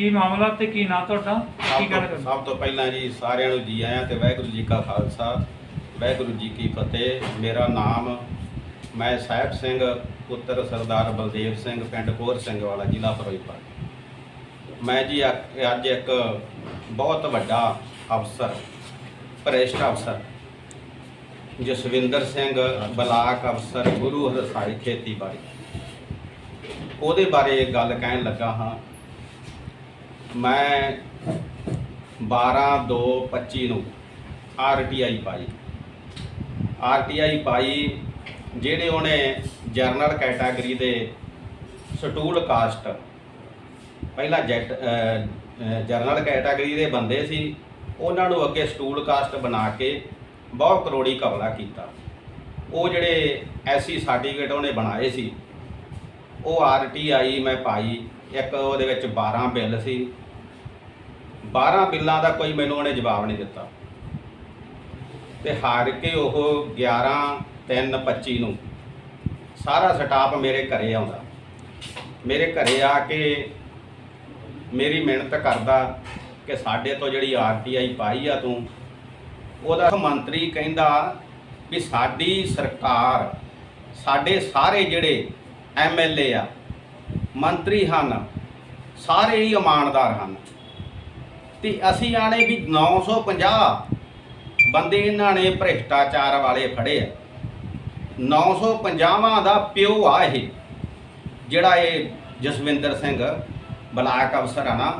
ਕੀ ਮਾਮਲਾ ਤੇ ਕੀ ਨਾਂ ਤੁਹਾਡਾ? ਕੀ ਸਭ ਕਹਿਣਾ ਤੋਂ ਸਭ ਤੋਂ ਪਹਿਲਾਂ ਜੀ ਸਾਰਿਆਂ ਨੂੰ ਜੀ ਆਇਆਂ ਤੇ ਵਾਹਿਗੁਰੂ ਜੀ ਕਾ ਖਾਲਸਾ ਵਾਹਿਗੁਰੂ ਜੀ ਕੀ ਫਤਿਹ। ਮੇਰਾ ਨਾਮ ਮੈਂ ਸਾਹਿਬ ਸਿੰਘ ਪੁੱਤਰ ਸਰਦਾਰ ਬਲਦੇਵ ਸਿੰਘ ਪਿੰਡ ਕੋਰ ਸਿੰਘ ਵਾਲਾ ਜ਼ਿਲ੍ਹਾ ਫਿਰੋਜ਼ਪੁਰ। ਮੈਂ ਜੀ ਅ- ਅੱਜ ਇੱਕ ਬਹੁਤ ਵੱਡਾ ਅਫਸਰ ਭ੍ਰਿਸ਼ਟ ਅਫਸਰ ਜਸਵਿੰਦਰ ਸਿੰਘ ਬਲਾਕ ਅਫਸਰ ਗੁਰੂ ਹਰਸਾਈ ਖੇਤੀਬਾੜੀ। ਉਹਦੇ ਬਾਰੇ ਗੱਲ ਕਹਿਣ ਲੱਗਾ ਹਾਂ। ਮੈਂ 12 2 25 ਨੂੰ ਆਰਟੀਆਈ ਪਾਈ। ਆਰਟੀਆਈ ਪਾਈ ਜਿਹੜੇ ਉਹਨੇ ਜਰਨਲ ਕੈਟਾਗਰੀ ਦੇ ਸਟੂਲ ਕਾਸਟ, ਪਹਿਲਾਂ ਜੈਟ ਜਰਨਲ ਕੈਟਾਗਰੀ ਦੇ ਬੰਦੇ ਸੀ, ਉਹਨਾਂ ਨੂੰ ਅੱਗੇ ਸਟੂਲ ਕਾਸਟ ਬਣਾ ਕੇ ਬਹੁਤ ਕਰੋੜੀ ਕਬਲਾ ਕੀਤਾ। ਉਹ ਜਿਹੜੇ ਐਸਸੀ ਸਰਟੀਫਿਕੇਟ ਉਹਨੇ ਬਣਾਏ ਸੀ, ਉਹ ਆਰਟੀਆਈ ਮੈਂ ਪਾਈ। ਇੱਕ ਉਹਦੇ ਵਿੱਚ 12 ਬਿੱਲ ਸੀ। 12 ਬਿੱਲਾਂ ਦਾ ਕੋਈ ਮੈਨੂੰ ਉਹਨੇ ਜਵਾਬ ਨਹੀਂ ਦਿੱਤਾ। ਤੇ ਹਾਰ ਕੇ ਉਹ 11 3 25 ਨੂੰ ਸਾਰਾ ਸਟਾਫ ਮੇਰੇ ਘਰੇ ਆਉਂਦਾ। ਮੇਰੇ ਘਰੇ ਆ ਕੇ ਮੇਰੀ ਮਿਹਨਤ ਕਰਦਾ ਕਿ ਸਾਡੇ ਤੋਂ ਜਿਹੜੀ ਆਰਟੀਆਈ ਪਾਈ ਆ ਤੂੰ, ਉਹਦਾ ਮੰਤਰੀ ਕਹਿੰਦਾ ਵੀ ਸਾਡੀ ਸਰਕਾਰ, ਸਾਡੇ ਸਾਰੇ ਜਿਹੜੇ ਐਮਐਲਏ ਆ ਮੰਤਰੀ ਹਨ, ਸਾਰੇ ਹੀ ਇਮਾਨਦਾਰ ਹਨ। ਤੇ ਅਸੀਂ ਆਣੇ ਵੀ 950 ਬੰਦੇ ਇਹਨਾਂ ਨੇ ਭ੍ਰਿਸ਼ਟਾਚਾਰ ਵਾਲੇ ਫੜੇ ਆ। 950ਵਾਂ ਦਾ ਪਿਓ ਆ ਇਹ, ਜਿਹੜਾ ਇਹ ਜਸਵਿੰਦਰ ਸਿੰਘ ਬਲਾਕ ਅਫਸਰ ਆ ਨਾ,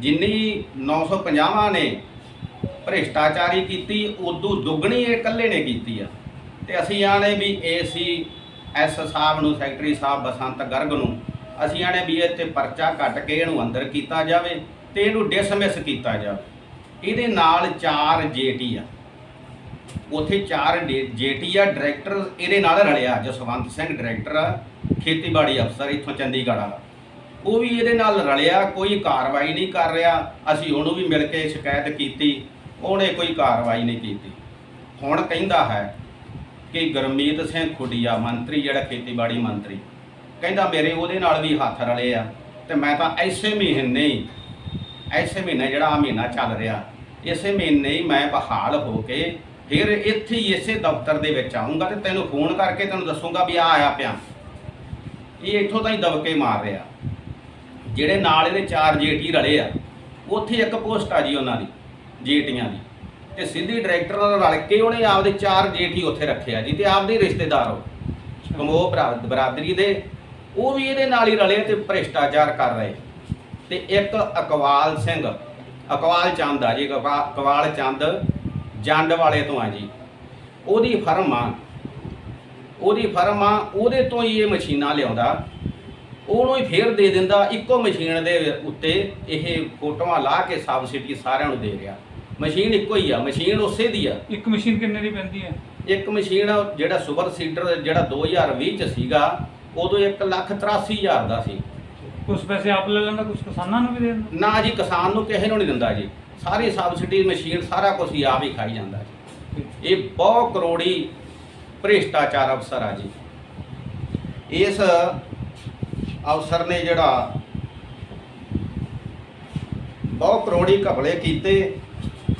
ਜਿੰਨੀ 950ਵਾਂ ਨੇ ਭ੍ਰਿਸ਼ਟਾਚਾਰੀ ਕੀਤੀ, ਉਦੋਂ ਦੁੱਗਣੀ ਇਹ ਇਕੱਲੇ ਨੇ ਕੀਤੀ ਆ। ਤੇ ਅਸੀਂ ਆਣੇ ਵੀ ਏਸੀ ਐਸ ਸਾਹਿਬ ਨੂੰ, ਸੈਕਟਰੀ ਸਾਹਿਬ ਬਸੰਤ ਗਰਗ ਨੂੰ ਅਸੀਂ ਆਣੇ ਵੀ ਇਹ ਤੇ ਪਰਚਾ ਕੱਟ ਕੇ ਇਹਨੂੰ ਅੰਦਰ ਕੀਤਾ ਜਾਵੇ ਤੇ ਇਹਨੂੰ ਡਿਸਮਿਸ ਕੀਤਾ ਜਾਵੇ। ਇਹਦੇ ਨਾਲ ਚਾਰ ਜੇਟੀ ਆ। ਉਥੇ ਚਾਰ ਜੇਟੀ ਆ ਡਾਇਰੈਕਟਰ ਇਹਦੇ ਨਾਲ ਰਲਿਆ, ਜਸਵੰਤ ਸਿੰਘ ਡਾਇਰੈਕਟਰ ਆ, ਖੇਤੀਬਾੜੀ ਅਫਸਰ ਇੱਥੋਂ ਚੰਡੀਗੜ੍ਹ ਵਾਲਾ। ਉਹ ਵੀ ਇਹਦੇ ਨਾਲ ਰਲਿਆ, ਕੋਈ ਕਾਰਵਾਈ ਨਹੀਂ ਕਰ ਰਿਹਾ। ਅਸੀਂ ਉਹਨੂੰ ਵੀ ਮਿਲ ਕੇ ਸ਼ਿਕਾਇਤ ਕੀਤੀ, ਉਹਨੇ ਕੋਈ ਕਾਰਵਾਈ ਨਹੀਂ ਕੀਤੀ। ਹੁਣ ਕਹਿੰਦਾ ਹੈ ਕਿ ਗੁਰਮੀਤ ਸਿੰਘ ਖੁੱਡੀਆ ਮੰਤਰੀ, ਜਿਹੜਾ ਖੇਤੀਬਾੜੀ ਮੰਤਰੀ ਕਹਿੰਦਾ ਮੇਰੇ ਉਹਦੇ ਨਾਲ ਵੀ ਹੱਥ ਰਲੇ ਆ ਤੇ ਮੈਂ ਤਾਂ ਐਸੇ ਮਹੀਨੇ ਹੀ ਐਸੇ ਮਹੀਨੇ ਜਿਹੜਾ ਆ ਮਹੀਨਾ ਚੱਲ ਰਿਹਾ ਇਸੇ ਮਹੀਨੇ ਹੀ ਮੈਂ ਬਹਾਲ ਹੋ ਕੇ ਫਿਰ ਇੱਥੇ ਹੀ ਇਸੇ ਦਫ਼ਤਰ ਦੇ ਵਿੱਚ ਆਉਂਗਾ ਤੇ ਤੈਨੂੰ ਫੋਨ ਕਰਕੇ ਤੈਨੂੰ ਦੱਸੂਗਾ ਵੀ ਆ ਆਇਆ ਪਿਆ। ਇਹ ਇੱਥੋਂ ਤਾਂ ਹੀ ਦਬਕੇ ਮਾਰ ਰਿਹਾ। ਜਿਹੜੇ ਨਾਲ ਇਹਦੇ ਚਾਰ ਜੇਟੀ ਰਲੇ ਆ ਉੱਥੇ ਇੱਕ ਪੋਸਟ ਆ ਜੀ ਉਹਨਾਂ ਦੀ ਜੇਟੀਆਂ ਦੀ। ਤੇ ਸਿੱਧੀ ਡਾਇਰੈਕਟਰ ਨਾਲ ਰਲ ਕੇ ਉਹਨੇ ਆਪਦੇ ਚਾਰ ਜੇਟੀ ਉੱਥੇ ਰੱਖਿਆ ਜੀ ਤੇ ਆਪਦੇ ਰਿਸ਼ਤੇਦਾਰ ਉਹ। ਕਮੋ ਬਰਾ- ਬਰਾਦਰੀ ਦੇ ਉਹ ਵੀ ਇਹਦੇ ਨਾਲ ਹੀ ਰਲੇ ਤੇ ਭ੍ਰਿਸ਼ਟਾਚਾਰ ਕਰ ਰਹੇ। ਤੇ ਇੱਕ ਅਕਵਾਲ ਸਿੰਘ ਅਕਵਾਲ ਚੰਦ ਆ ਜੀ ਅਕਵਾ- ਅਕਵਾਲ ਚੰਦ ਜੰਡ ਵਾਲੇ ਤੋਂ ਆ ਜੀ। ਉਹਦੀ ਫਰਮ ਆ ਉਹਦੀ ਫਰਮ ਆ ਉਹਦੇ ਤੋਂ ਹੀ ਇਹ ਮਸ਼ੀਨਾਂ ਲਿਆਉਂਦਾ। ਉਹਨੂੰ ਹੀ ਫੇਰ ਦੇ ਦਿੰਦਾ ਇੱਕੋ ਮਸ਼ੀਨ ਦੇ ਉੱਤੇ ਇਹ ਫੋਟੋਆਂ ਲਾ ਕੇ ਸਬਸਿਡੀ ਸਾਰਿਆਂ ਨੂੰ ਦੇ ਰਿਹਾ। ਮਸ਼ੀਨ ਇੱਕੋ ਹੀ ਆ ਮਸ਼ੀਨ ਉਸੇ ਦੀ ਆ। ਇੱਕ ਮਸ਼ੀਨ ਕਿੰਨੇ ਦੀ ਪੈਂਦੀ ਹੈ ਇੱਕ ਮਸ਼ੀਨ ਜਿਹੜਾ ਸੁਪਰ ਸੀਡਰ ਜਿਹੜਾ 2020 ਚ ਸੀਗਾ ਉਦੋਂ 183000 ਦਾ ਸੀ। ਕੁਝ ਪੈਸੇ ਆਪ ਲੈ ਲੈਂਦਾ ਕੁਝ ਕਿਸਾਨਾਂ ਨੂੰ ਵੀ ਦੇ ਦਿੰਦਾ? ਨਾ ਜੀ ਕਿਸਾਨ ਨੂੰ ਕਿਸੇ ਨੂੰ ਨਹੀਂ ਦਿੰਦਾ ਜੀ। ਸਾਰੀ ਸਬਸਿਡੀ ਮਸ਼ੀਨ ਸਾਰਾ ਕੁਝ ਹੀ ਆਪ ਹੀ ਖਾਈ ਜਾਂਦਾ ਜੀ। ਇਹ ਬਹੁਤ ਕਰੋੜੀ ਭ੍ਰਿਸ਼ਟਾਚਾਰ ਅਫਸਰ ਆ ਜੀ। ਇਸ ਅਫਸਰ ਨੇ ਜਿਹੜਾ ਬਹੁਤ ਕਰੋੜੀ ਘਪਲੇ ਕੀਤੇ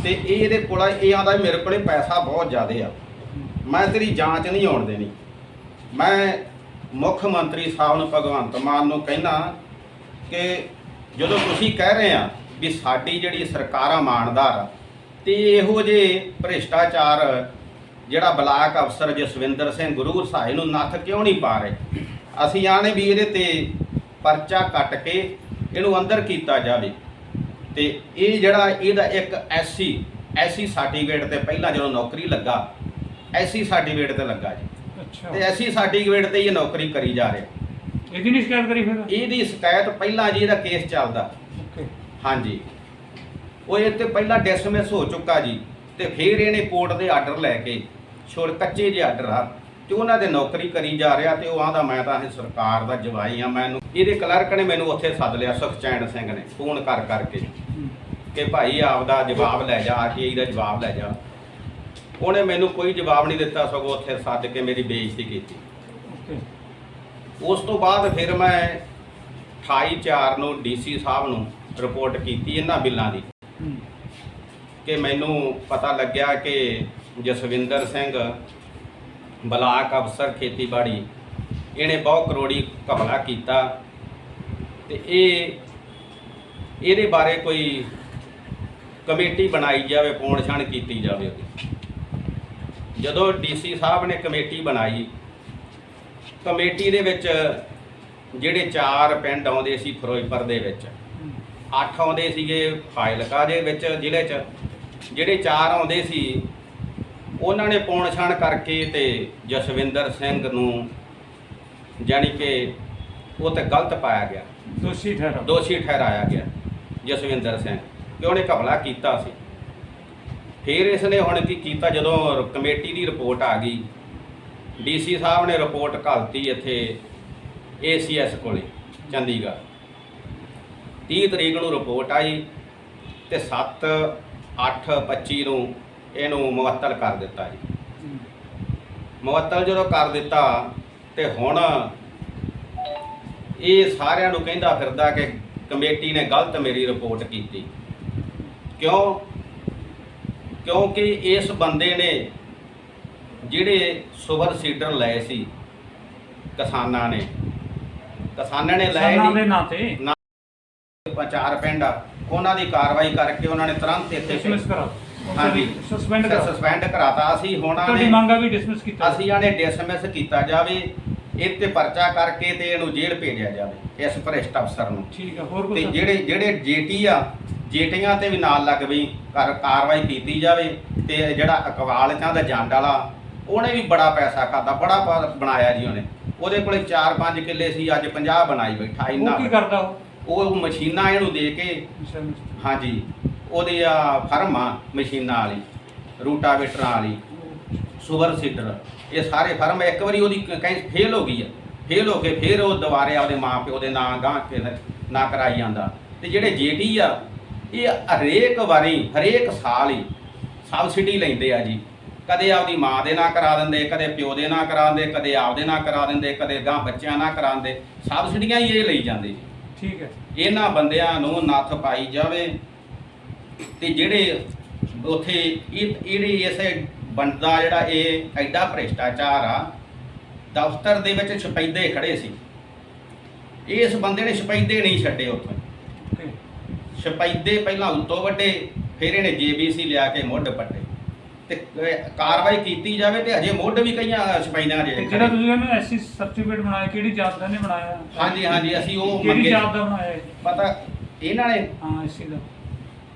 ਤੇ ਇਹ ਇਹਦੇ ਕੋਲ ਇਹ ਆਂਦਾ ਮੇਰੇ ਕੋਲੇ ਪੈਸਾ ਬਹੁਤ ਜ਼ਿਆਦੇ ਆ। ਮੈਂ ਤੇਰੀ ਜਾਂਚ ਨਹੀਂ ਆਉਣ ਦੇਣੀ। ਮੈਂ ਮੁੱਖ ਮੰਤਰੀ ਸਾਹਿਬ ਨੂੰ ਭਗਵੰਤ ਮਾਨ ਨੂੰ ਕਹਿਣਾ ਕਿ ਜਦੋਂ ਤੁਸੀਂ ਕਹਿ ਰਹੇ ਆ ਵੀ ਸਾਡੀ ਜਿਹੜੀ ਸਰਕਾਰ ਇਮਾਨਦਾਰ ਆ, ਤੇ ਇਹੋ ਜੇ ਭ੍ਰਿਸ਼ਟਾਚਾਰ ਜਿਹੜਾ ਬਲਾਕ ਅਫਸਰ ਜਸਵਿੰਦਰ ਸਿੰਘ ਗੁਰੂ ਸਾਹਿਬ ਨੂੰ ਨੱਥ ਕਿਉਂ ਨਹੀਂ ਪਾ ਰਹੇ? ਅਸੀਂ ਆਣੇ ਵੀ ਇਹਦੇ ਤੇ ਪਰਚਾ ਕੱਟ ਕੇ ਇਹਨੂੰ ਅੰਦਰ ਕੀਤਾ ਜਾਵੇ। ਤੇ ਇਹ ਜਿਹੜਾ ਇਹਦਾ ਇੱਕ ਐਸੀ ਐਸੀ ਸਰਟੀਫਿਕੇਟ ਤੇ ਪਹਿਲਾਂ ਜਦੋਂ ਨੌਕਰੀ ਲੱਗਾ ਐਸੀ ਸਰਟੀਫਿਕੇਟ ਤੇ ਲੱਗਾ ਜੀ। ਅੱਛਾ। ਤੇ ਐਸਸੀ ਸਰਟੀਫਿਕੇਟ ਤੇ ਇਹ ਨੌਕਰੀ ਕਰੀ ਜਾ ਰਿਹਾ। ਇਹਦੀ ਨਹੀਂ ਸ਼ਿਕਾਇਤ ਕਰੀ ਫਿਰ? ਇਹਦੀ ਸ਼ਿਕਾਇਤ ਪਹਿਲਾਂ ਜੀ ਇਹਦਾ ਕੇਸ ਚੱਲਦਾ। ਓਕੇ। ਹਾਂਜੀ। ਉਹ ਇਹ ਤੇ ਪਹਿਲਾਂ ਡਿਸਮਿਸ ਹੋ ਚੁੱਕਾ ਜੀ ਤੇ ਫਿਰ ਇਹਨੇ ਕੋਰਟ ਦੇ ਆਰਡਰ ਲੈ ਕੇ ਛੋੜ ਕੱਚੇ ਜਿਹੇ ਆਰਡਰ ਆ ਤੇ ਉਹਨਾਂ ਦੇ ਨੌਕਰੀ ਕਰੀ ਜਾ ਰਿਹਾ ਤੇ ਉਹ ਆਂਦਾ ਮੈਂ ਤਾਂ ਇਹ ਸਰਕਾਰ ਦਾ ਜਵਾਈ ਆ ਮੈਨੂੰ ਇਹਦੇ ਕਲਰਕ ਨੇ ਮੈਨੂੰ ਉੱਥੇ ਸੱਦ ਲਿਆ ਸੁਖਚੈਨ ਸਿੰਘ ਨੇ ਫੋਨ ਕਰ ਕਰਕੇ ਕਿ ਭਾਈ ਆਪਦਾ ਜਵਾਬ ਲੈ ਜਾ ਆਰਟੀਆਈ ਦਾ ਜਵਾਬ ਲੈ ਜਾ। ਉਹਨੇ ਮੈਨੂੰ ਕੋਈ ਜਵਾਬ ਨਹੀਂ ਦਿੱਤਾ ਸਗੋਂ ਉੱਥੇ ਸੱਦ ਕੇ ਮੇਰੀ ਬੇਇੱਜ਼ਤੀ ਕੀਤੀ। ਓਕੇ ਉਸ ਤੋਂ ਬਾਅਦ ਫਿਰ ਮੈਂ 28 4 ਨੂੰ ਡੀਸੀ ਸਾਹਿਬ ਨੂੰ ਰਿਪੋਰਟ ਕੀਤੀ ਇਹਨਾਂ ਬਿੱਲਾਂ ਦੀ। ਕਿ ਮੈਨੂੰ ਪਤਾ ਲੱਗਿਆ ਕਿ ਜਸਵਿੰਦਰ ਸਿੰਘ ਬਲਾਕ ਅਫਸਰ ਖੇਤੀਬਾੜੀ, ਇਹਨੇ ਬਹੁਤ ਕਰੋੜੀ ਘਪਲਾ ਕੀਤਾ ਤੇ ਇਹ, ਇਹਦੇ ਬਾਰੇ ਕੋਈ ਕਮੇਟੀ ਬਣਾਈ ਜਾਵੇ, ਪੌਣ ਛਾਣ ਕੀਤੀ ਜਾਵੇ ਉਹਦੀ। ਜਦੋਂ ਡੀਸੀ ਸਾਹਿਬ ਨੇ ਕਮੇਟੀ ਬਣਾਈ ਕਮੇਟੀ ਦੇ ਵਿੱਚ ਜਿਹੜੇ ਚਾਰ ਪਿੰਡ ਆਉਂਦੇ ਸੀ ਫਿਰੋਜ਼ਪੁਰ ਦੇ ਵਿੱਚ। ਅੱਠ ਆਉਂਦੇ ਸੀਗੇ ਫਾਜ਼ਿਲਕਾ ਦੇ ਵਿੱਚ ਜ਼ਿਲ੍ਹੇ 'ਚ ਜਿਹੜੇ ਚਾਰ ਆਉਂਦੇ ਸੀ ਉਹਨਾਂ ਨੇ ਪੌਣ ਛਾਣ ਕਰਕੇ ਤੇ ਜਸਵਿੰਦਰ ਸਿੰਘ ਨੂੰ ਜਾਣੀ ਕਿ ਉਹ ਤੇ ਗਲਤ ਪਾਇਆ ਗਿਆ ਦੋਸ਼ੀ ਠਹਿਰਾ ਦੋਸ਼ੀ ਠਹਿਰਾਇਆ ਗਿਆ ਜਸਵਿੰਦਰ ਸਿੰਘ ਕਿ ਉਹਨੇ ਘਪਲਾ ਕੀਤਾ ਸੀ ਫਿਰ ਇਸ ਨੇ ਹੁਣ ਕੀ ਕੀਤਾ, ਜਦੋਂ ਕਮੇਟੀ ਦੀ ਰਿਪੋਰਟ ਆ ਗਈ, ਡੀਸੀ ਸਾਹਿਬ ਨੇ ਰਿਪੋਰਟ ਘਲਤੀ ਇੱਥੇ ਏਸੀਐਸ ਕੋਲੇ, ਚੰਡੀਗੜ੍ਹ। 30 ਤਰੀਕ ਨੂੰ ਰਿਪੋਰਟ ਆਈ ਤੇ 7 8 25 ਨੂੰ ਇਹਨੂੰ ਮੁਅੱਤਲ ਕਰ ਦਿੱਤਾ ਜੀ। ਮੁਅੱਤਲ ਜਦੋਂ ਕਰ ਦਿੱਤਾ ਤੇ ਹੁਣ ਇਹ ਸਾਰਿਆਂ ਨੂੰ ਕਹਿੰਦਾ ਫਿਰਦਾ ਕਿ ਕਮੇਟੀ ਨੇ ਗਲਤ ਮੇਰੀ ਰਿਪੋਰਟ ਕੀਤੀ। ਕਿਉਂ? ਕਿਉਂਕਿ ਇਸ ਬੰਦੇ ਨੇ ਜਿਹੜੇ ਸੁਪਰ ਸੀਡਰ ਲਏ ਸੀ ਕਿਸਾਨਾਂ ਨੇ। ਕਿਸਾਨਾਂ ਨੇ ਲਏ ਕਿਸਾਨਾਂ ਦੇ ਨਾਂ ਤੇ? ਚਾਰ ਪਿੰਡ ਉਹਨਾਂ ਦੀ ਕਾਰਵਾਈ ਕਰਕੇ ਉਹਨਾਂ ਨੇ ਤੁਰੰਤ ਇੱਥੇ ਡਿਸਮਿਸ ਕਰਾ ਹਾਂਜੀ। ਸਸਪੈਂਡ ਕਰਾ ਸਸਪੈਂਡ ਕਰਾਤਾ। ਅਸੀਂ ਹੁਣ ਤੁਹਾਡੀ ਮੰਗਾ ਵੀ ਡਿਸਮਿਸ ਕੀਤਾ ਅਸੀਂ ਆਨੇ ਡਿਸਮਿਸ ਕੀਤਾ ਜਾਵੇ। ਇਹ ਤੇ ਪਰਚਾ ਕਰਕੇ ਤੇ ਇਹਨੂੰ ਜੇਲ੍ਹ ਭੇਜਿਆ ਜਾਵੇ। ਇਸ ਭ੍ਰਿਸ਼ਟ ਅਫਸਰ ਨੂੰ। ਠੀਕ ਹੈ ਹੋਰ ਕੁਝ ਤੇ ਜਿਹੜੇ ਜਿਹੜੇ ਜੇਟੀ ਆ ਜੇਟੀਆਂ ਤੇ ਵੀ ਨਾਲ ਲੱਗ ਵੀ ਕਰ ਕਾਰਵਾਈ ਕੀਤੀ ਜਾਵੇ ਤੇ ਜਿਹੜਾ ਅਕਵਾਲ ਚੰਦ ਜੰਡ ਵਾਲਾ ਉਹਨੇ ਵੀ ਬੜਾ ਪੈਸਾ ਖਾਦਾ ਬੜਾ ਬਣਾਇਆ ਜੀ ਉਹਨੇ। ਉਹਦੇ ਕੋਲੇ 4-5 ਕਿੱਲੇ ਸੀ ਅੱਜ 50 ਬਣਾਈ ਬੈਠਾ ਇੰਨਾ। ਉਹ ਕੀ ਕਰਦਾ ਉਹ? ਉਹ ਮਸ਼ੀਨਾਂ ਇਹਨੂੰ ਦੇ ਕੇ। ਹਾਂਜੀ ਉਹਦੀ ਆ ਫਰਮ ਆ ਮਸ਼ੀਨਾਂ ਵਾਲੀ ਰੂਟਾਵੇਟਰਾਂ ਵਾਲੀ ਸੁਵਰ ਸੀਡਰ ਇਹ ਸਾਰੇ ਫਰਮ ਇੱਕ ਵਾਰੀ ਉਹਦੀ ਕਹੀਂ ਫੇਲ ਹੋ ਗਈ ਆ। ਫੇਲ ਹੋ ਕੇ ਫਿਰ ਉਹ ਦੁਬਾਰੇ ਆਪਦੇ ਮਾਂ ਪਿਓ ਦੇ ਨਾਂ ਗਾਂ ਕੇ ਨਾ ਕਰਾਈ ਜਾਂਦਾ। ਤੇ ਜਿਹੜੇ ਜੀਡੀ ਆ ਇਹ ਹਰੇਕ ਵਾਰੀ ਹਰੇਕ ਸਾਲ ਹੀ ਸਬਸਿਡੀ ਲੈਂਦੇ ਆ ਜੀ। ਕਦੇ ਆਪਦੀ ਮਾਂ ਦੇ ਨਾਂ ਕਰਾ ਦਿੰਦੇ ਕਦੇ ਪਿਓ ਦੇ ਨਾਂ ਕਰਾ ਦਿੰਦੇ ਕਦੇ ਆਪਦੇ ਨਾਂ ਕਰਾ ਦਿੰਦੇ ਕਦੇ ਗਾਂ ਬੱਚਿਆਂ ਨਾਂ ਕਰਾਉਂਦੇ ਸਬਸਿਡੀਆਂ ਹੀ ਇਹ ਲਈ ਜਾਂਦੇ ਜੀ। ਠੀਕ ਹੈ। ਇਹਨਾਂ ਬੰਦਿਆਂ ਨੂੰ ਨੱਥ ਪਾਈ ਜਾਵੇ ਤੇ ਜਿਹੜੇ ਉਥੇ ਇਹ ਇਹੜੀ ਇਸੇ ਬੰਦਾ ਜਿਹੜਾ ਇਹ ਐਡਾ ਭ੍ਰਿਸ਼ਟਾਚਾਰ ਆ ਦਫ਼ਤਰ ਦੇ ਵਿੱਚ ਛਪੈਦੇ ਖੜੇ ਸੀ। ਇਸ ਬੰਦੇ ਨੇ ਛਪੈਦੇ ਨਹੀਂ ਛੱਡੇ ਉੱਥੋਂ। ਓਕੇ ਛਪੈਦੇ ਪਹਿਲਾਂ ਉੱਤੋਂ ਵੱਡੇ ਫਿਰ ਇਹਨੇ ਜੀਬੀਸੀ ਲਿਆ ਕੇ ਮੁੱਢ ਪੱਟੇ ਤੇ ਕ- ਕਾਰਵਾਈ ਕੀਤੀ ਜਾਵੇ ਤੇ ਅਜੇ ਮੁੱਢ ਵੀ ਕਈਆਂ ਛਪੈਦਿਆਂ ਤੇ ਜੇ ਜਿਹੜਾ ਤੁਸੀਂ ਕਹਿੰਦੇ ਐਸਸੀ ਸਰਟੀਫਿਕੇਟ ਬਣਾਇਆ ਕਿਹੜੀ ਜਾਤ ਦਾ ਨੇ ਬਣਾਇਆ ਹਾਂਜੀ ਹਾਂਜੀ ਅਸੀਂ ਉਹ ਕਿਹੜੀ ਮੰਗੇ ਜਾਤ ਦਾ ਬਣਾਇਆ ਇਹ? ਪਤਾ ਇਹਨਾਂ ਨੇ ਹਾਂ ਐਸਸੀ ਦਾ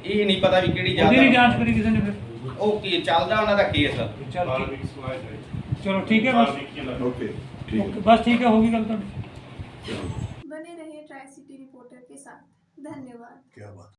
ਇਹ ਨਹੀਂ ਪਤਾ ਵੀ ਕਿਹੜੀ ਉਹਦੀ ਨਹੀਂ ਜਾਤ ਜਾਂਚ ਕਰੀ ਕਿਸੇ ਨੇ ਫਿਰ ਉਹ ਕੀ ਚੱਲਦਾ ਉਹਨਾਂ ਦਾ ਕੇਸ ਚੱਲ ਠੀਕ ਚਲੋ ਠੀਕ ਹੈ ਬਸ ओके ठीक ਓਕੇ, ਬਸ ਠੀਕ ਹੈ ਹੋ ਗਈ ਗੱਲ ਤੁਹਾਡੀ है बने रहिए ट्राई सिटी रिपोर्टर के साथ धन्यवाद. क्या बात